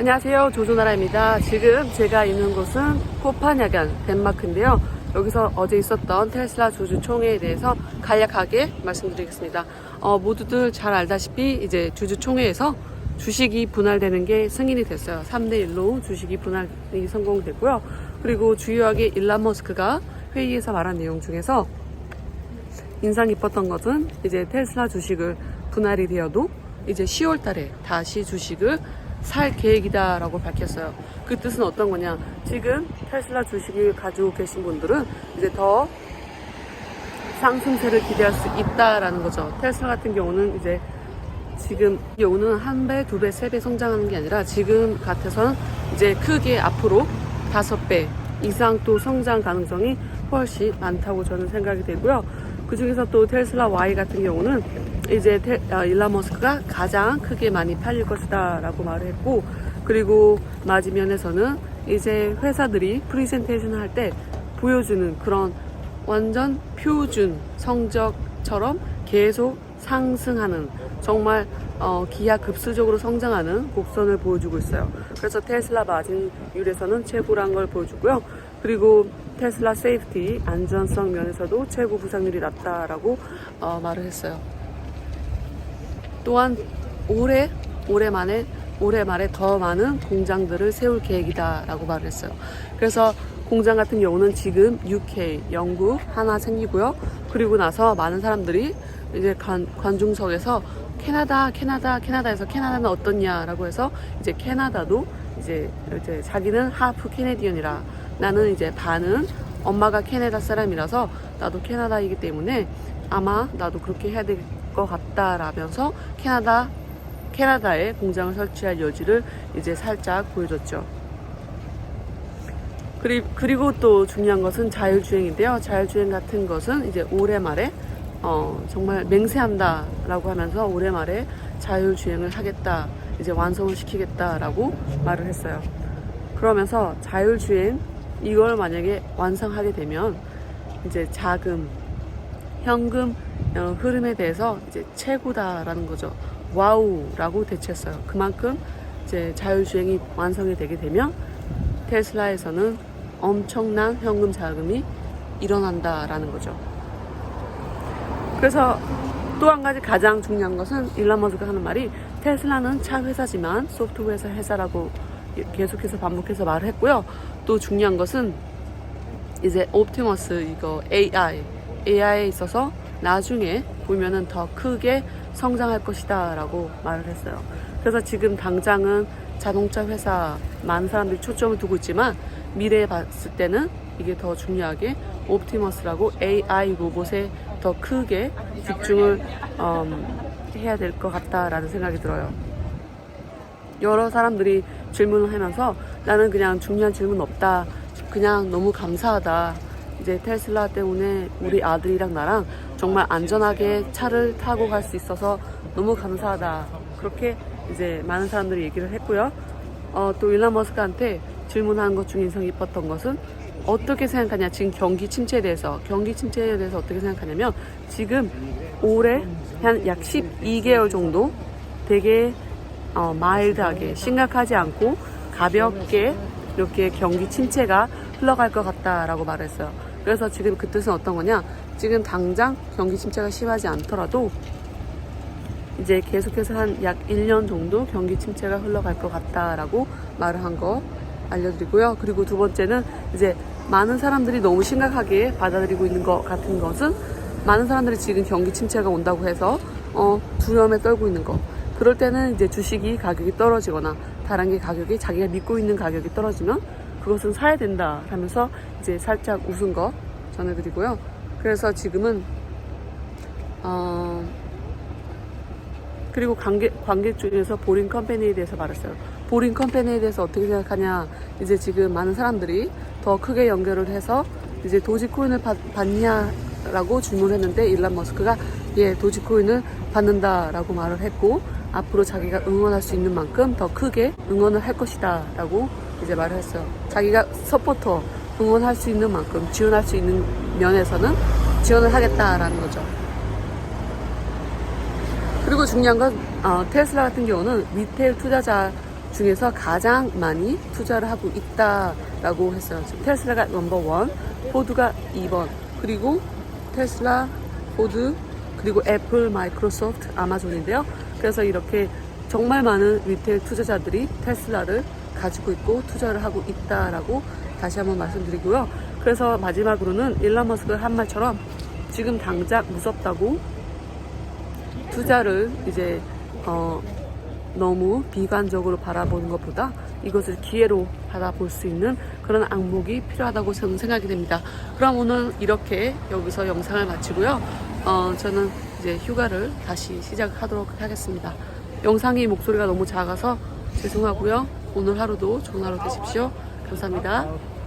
안녕하세요. 조조나라입니다. 지금 제가 있는 곳은 코파냐간 덴마크인데요. 여기서 어제 있었던 테슬라 주주 총회에 대해서 간략하게 말씀드리겠습니다. 어, 모두들 잘 알다시피 이제 주주 총회에서 주식이 분할되는 게 승인이 됐어요. 3대1로 주식이 분할이 성공됐고요. 그리고 주요하게 일란 머스크가 회의에서 말한 내용 중에서 인상 깊었던 것은 이제 테슬라 주식을 분할이 되어도 이제 10월 달에 다시 주식을 살 계획이다라고 밝혔어요. 그 뜻은 어떤 거냐? 지금 테슬라 주식을 가지고 계신 분들은 이제 더 상승세를 기대할 수 있다라는 거죠. 테슬라 같은 경우는 이제 지금 경우는 한 배, 두 배, 세 배 성장하는 게 아니라 지금 같아서는 이제 크게 앞으로 다섯 배 이상 또 성장 가능성이 훨씬 많다고 저는 생각이 되고요. 그 중에서 또 테슬라 Y 같은 경우는 이제 테, 아, 일란 머스크가 가장 크게 많이 팔릴 것이다라고 말을 했고 그리고 맞이면에서는 이제 회사들이 프리젠테이션 할 때 보여주는 그런 완전 표준 성적처럼 계속 상승하는 정말 어, 기하급수적으로 성장하는 곡선을 보여주고 있어요. 그래서 테슬라 마진율에서는 최고란 걸 보여주고요. 그리고 테슬라 세이프티 안전성 면에서도 최고 부상률이 낮다라고 어, 말을 했어요. 또한 올해 올해 만에 올해 말에 더 많은 공장들을 세울 계획이다라고 말을 했어요. 그래서 공장 같은 경우는 지금 UK, 영국 하나 생기고요. 그리고 나서 많은 사람들이 이제 관, 관중석에서 캐나다, 캐나다, 캐나다에서 캐나다는 어떻냐라고 해서 이제 캐나다도 이제, 이제 자기는 하프 캐네디언이라 나는 이제 반은 엄마가 캐나다 사람이라서 나도 캐나다이기 때문에 아마 나도 그렇게 해야 될 것 같다라면서 캐나다 캐나다에 공장을 설치할 여지를 이제 살짝 보여줬죠. 그리, 그리고 또 중요한 것은 자율주행인데요. 자율주행 같은 것은 이제 올해 말에 어, 정말 맹세한다라고 하면서 올해 말에 자율주행을 하겠다, 이제 완성을 시키겠다라고 말을 했어요. 그러면서 자율주행 이걸 만약에 완성하게 되면 이제 자금, 현금 어, 흐름에 대해서 이제 최고다라는 거죠. 와우라고 대체했어요. 그만큼 이제 자율주행이 완성이 되게 되면 테슬라에서는 엄청난 현금 자금이 일어난다라는 거죠. 그래서 또 한 가지 가장 중요한 것은 일란 머스크가 하는 말이 테슬라는 차 회사지만 소프트웨어 회사 회사라고 계속해서 반복해서 말을 했고요. 또 중요한 것은 이제 옵티머스 이거 AI AI에 있어서 나중에 보면은 더 크게 성장할 것이다 라고 말을 했어요. 그래서 지금 당장은 자동차 회사 많은 사람들이 초점을 두고 있지만 미래에 봤을 때는 이게 더 중요하게 옵티머스라고 AI 로봇에 더 크게 집중을 음, 해야 될 것 같다라는 생각이 들어요. 여러 사람들이 질문을 하면서 나는 그냥 중요한 질문 없다. 그냥 너무 감사하다. 이제 테슬라 때문에 우리 아들이랑 나랑 정말 안전하게 차를 타고 갈 수 있어서 너무 감사하다. 그렇게 이제 많은 사람들이 얘기를 했고요. 어, 또 일란 머스크한테 질문한 것 중에 인상 깊었던 것은 어떻게 생각하냐. 지금 경기 침체에 대해서, 경기 침체에 대해서 어떻게 생각하냐면 지금 올해 한 약 12개월 정도 되게 어, 마일드하게 심각하지 않고 가볍게 이렇게 경기 침체가 흘러갈 것 같다라고 말했어요. 그래서 지금 그 뜻은 어떤 거냐? 지금 당장 경기 침체가 심하지 않더라도 이제 계속해서 한 약 1년 정도 경기 침체가 흘러갈 것 같다라고 말을 한 거 알려드리고요. 그리고 두 번째는 이제 많은 사람들이 너무 심각하게 받아들이고 있는 것 같은 것은 많은 사람들이 지금 경기 침체가 온다고 해서 어, 두려움에 떨고 있는 거. 그럴 때는 이제 주식이 가격이 떨어지거나 다른 게 가격이 자기가 믿고 있는 가격이 떨어지면 그것은 사야 된다 하면서 이제 살짝 웃은 거 전해드리고요. 그래서 지금은 어 그리고 관객 관객 중에서 보링 컴퍼니에 대해서 말했어요. 보링 컴퍼니에 대해서 어떻게 생각하냐? 이제 지금 많은 사람들이 더 크게 연결을 해서 이제 도지코인을 받, 받냐라고 질문했는데 일란 머스크가 예 도지코인을 받는다라고 말을 했고 앞으로 자기가 응원할 수 있는 만큼 더 크게 응원을 할 것이다 라고 이제 말을 했어요. 자기가 서포터 응원할 수 있는 만큼 지원할 수 있는 면에서는 지원을 하겠다라는 거죠. 그리고 중요한 건 어, 테슬라 같은 경우는 리테일 투자자 중에서 가장 많이 투자를 하고 있다라고 했어요. 테슬라가 넘버 원, 포드가 2번, 그리고 테슬라, 포드, 그리고 애플, 마이크로소프트, 아마존인데요. 그래서 이렇게 정말 많은 리테일 투자자들이 테슬라를 가지고 있고 투자를 하고 있다라고 다시 한번 말씀드리고요. 그래서 마지막으로는 일론 머스크 한 말처럼 지금 당장 무섭다고 투자를 이제 어, 너무 비관적으로 바라보는 것보다 이것을 기회로 바라볼 수 있는 그런 악목이 필요하다고 저는 생각이 됩니다. 그럼 오늘 이렇게 여기서 영상을 마치고요. 어, 저는 이제 휴가를 다시 시작하도록 하겠습니다. 영상이 목소리가 너무 작아서 죄송하고요. 오늘 하루도 좋은 하루 되십시오. 감사합니다.